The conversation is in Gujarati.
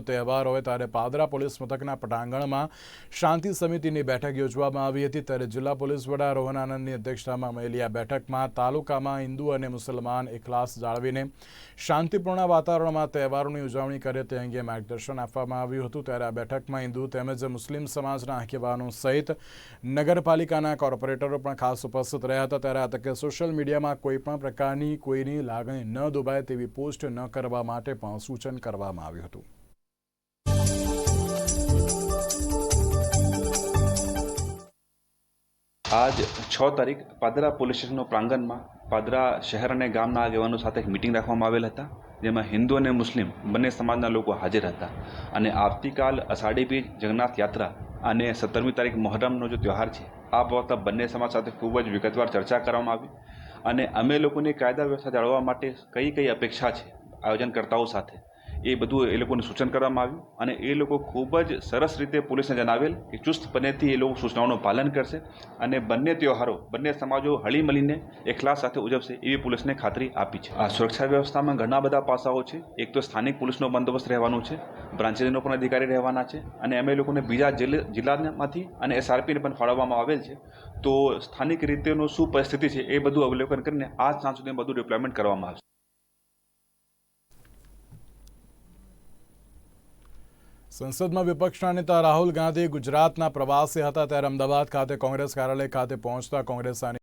તહેવાર હોય ત્યારે પાદરા પોલીસ મથકના પટાંગણમાં શાંતિ સમિતિની બેઠક યોજવામાં આવી હતી. ત્યારે જિલ્લા પોલીસ વડા રોહન આનંદની અધ્યક્ષતામાં મળેલી આ બેઠકમાં તાલુકામાં હિન્દુ અને મુસલમાન એકલાસ જાળવીને શાંતિપૂર્ણ વાતાવરણમાં તહેવારોની ઉજવણી કરે તે અંગે માર્ગદર્શન આપવામાં આવ્યું હતું. ત્યારે આ બેઠકમાં હિન્દુ તેમજ મુસ્લિમ સમાજના આગેવાનો સહિત નગરપાલિકાના કોર્પોરેટરો પણ ખાસ ઉપસ્થિત રહ્યા હતા. ત્યારે આ તકે સોશિયલ મીડિયામાં કોઈ પણ પ્રકારની કોઈની લાગણી ન દુભાય તેવી પોસ્ટ ન કરવા માટે પણ સૂચન કરવામાં આવ્યું હતું. આજ છ તારીખ પાદરા પોલીસ સ્ટેશનના પ્રાંગણમાં પાદરા શહેર અને ગામના આગેવાનો સાથે એક મિટિંગ રાખવામાં આવેલ હતા, જેમાં હિન્દુ અને મુસ્લિમ બંને સમાજના લોકો હાજર હતા. અને આવતીકાલ અષાઢી બીજ જગન્નાથ યાત્રા અને સત્તરમી તારીખ મોહરમનો જે તહેવાર છે, આ બાબતમાં બંને સમાજ સાથે ખૂબ જ વિગતવાર ચર્ચા કરવામાં આવી. અને અમે લોકોની કાયદા વ્યવસ્થા જાળવવા માટે કઈ કઈ અપેક્ષા છે આયોજનકર્તાઓ સાથે? એ બધું એ લોકોને સૂચન કરવામાં આવ્યું અને એ લોકો ખૂબ જ સરસ રીતે પોલીસને જણાવેલ કે ચુસ્તપણેથી એ લોકો સૂચનાઓનું પાલન કરશે અને બંને તહેવારો બંને સમાજો હળી મળીને એકલા સાથે ઉજવશે એવી પોલીસને ખાતરી આપી છે. આ સુરક્ષા વ્યવસ્થામાં ઘણા બધા પાસાઓ છે. એક તો સ્થાનિક પોલીસનો બંદોબસ્ત રહેવાનો છે બ્રાન્ચેસનો પણ અધિકારી રહેવાના છે અને અમે લોકોને બીજા જિલ્લા, જિલ્લામાંથી અને એસઆરપીને પણ ફાળવવામાં આવેલ છે. તો સ્થાનિક રીતેનો શું પરિસ્થિતિ છે એ બધું અવલોકન કરીને આજ સાંજ સુધી બધું ડિપ્લોયમેન્ટ કરવામાં આવશે. સંસદમાં વિપક્ષના નેતા રાહુલ ગાંધી ગુજરાતના પ્રવાસે હતા ત્યારે અમદાવાદ ખાતે કોંગ્રેસ કાર્યાલય ખાતે પહોંચતા કોંગ્રેસના